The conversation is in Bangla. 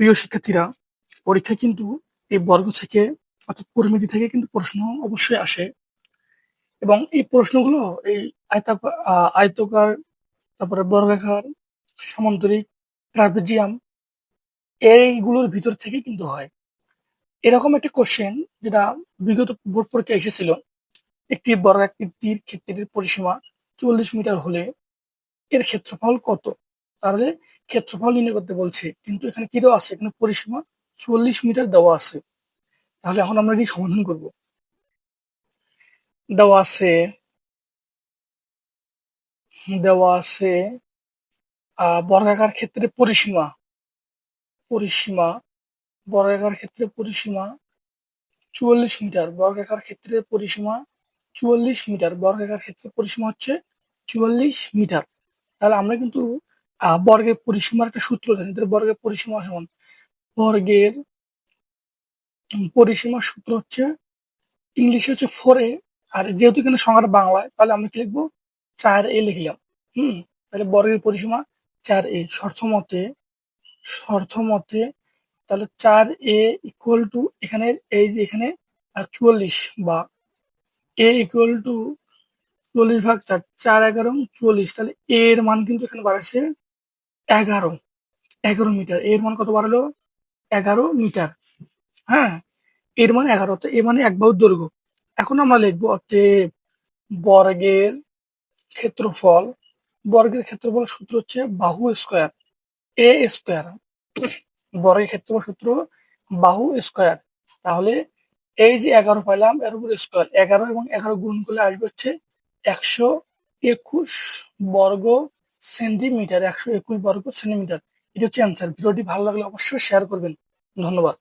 প্রিয় শিক্ষার্থীরা, পরীক্ষায় কিন্তু এই বর্গ থেকে অর্থাৎ পরিমিতি থেকে কিন্তু প্রশ্ন অবশ্যই আসে। এবং এই প্রশ্নগুলো এই আয়তাকার, তারপরে বর্গাকার, সমান্তরিক, ট্রাপিজিয়াম, এইগুলোর ভিতর থেকে কিন্তু হয়। এরকম একটা কোশ্চেন যেটা বিগত বোর্ড পরীক্ষা এসেছিল, একটি বর্গাকৃতির ক্ষেত্রের পরিসীমা চল্লিশ মিটার হলে এর ক্ষেত্রফল কত? তাহলে ক্ষেত্রফল নির্ণয় করতে বলছে। কিন্তু এখানে কি দেওয়া আছে? এখানে পরিসীমা চল্লিশ মিটার দেওয়া আছে। তাহলে এখন আমরা এটি সমাধান করব? দেওয়া আছে দেওয়া আছে বর্গাকার ক্ষেত্রে পরিসীমা। পরিসীমা, বর্গাকার ক্ষেত্রে পরিসীমা চুয়াল্লিশ মিটার। বর্গাকার ক্ষেত্রে পরিসীমা চুয়াল্লিশ মিটার। বর্গাকার ক্ষেত্রে পরিসীমা হচ্ছে চুয়াল্লিশ মিটার। তাহলে আমরা কিন্তু বর্গের পরিসীমার একটা সূত্র জানি। তাহলে বর্গের পরিসীমা সমান, বর্গের পরিসীমার সূত্র হচ্ছে, ইংলিশে হচ্ছে ফোর এ আর যেহেতু এখানে সংখ্যাটা বাংলায়, তাহলে আমরা কি লিখব? চার এ লিখলাম। হুম, তাহলে বর্গের পরিসীমা চার এ শর্ত মতে মতে তাহলে চার এ ইকুয়াল টু এখানে, এই যে এখানে চুয়াল্লিশ বা এ ইকুয়াল টু চল্লিশ ভাগ চার চার এগারো চুয়াল্লিশ। তাহলে এর মান কিন্তু এখানে বাড়াচ্ছে এগারো এগারো মিটার। এর মান কত বাড়ালো? এগারো মিটার। হ্যাঁ এর মানে এগারো তো এ মানে এক বাহুর দৈর্ঘ্য। এখন আমরা লিখব, অতএব বর্গের ক্ষেত্রফল বর্গের ক্ষেত্রফল সূত্র হচ্ছে বাহু স্কোয়ার, এ স্কোয়ার। বর্গের ক্ষেত্রফল সূত্র বাহু স্কোয়ার। তাহলে এই যে এগারো পাইলাম, এর উপর স্কোয়ার। এগারো এবং এগারো গুণ করলে আসবে হচ্ছে একশো একুশ বর্গ সেন্টিমিটার, একশো একুশ বর্গ সেন্টিমিটার। এটা হচ্ছে অ্যান্সার ভিডিওটি ভালো লাগলে অবশ্যই শেয়ার করবেন। ধন্যবাদ।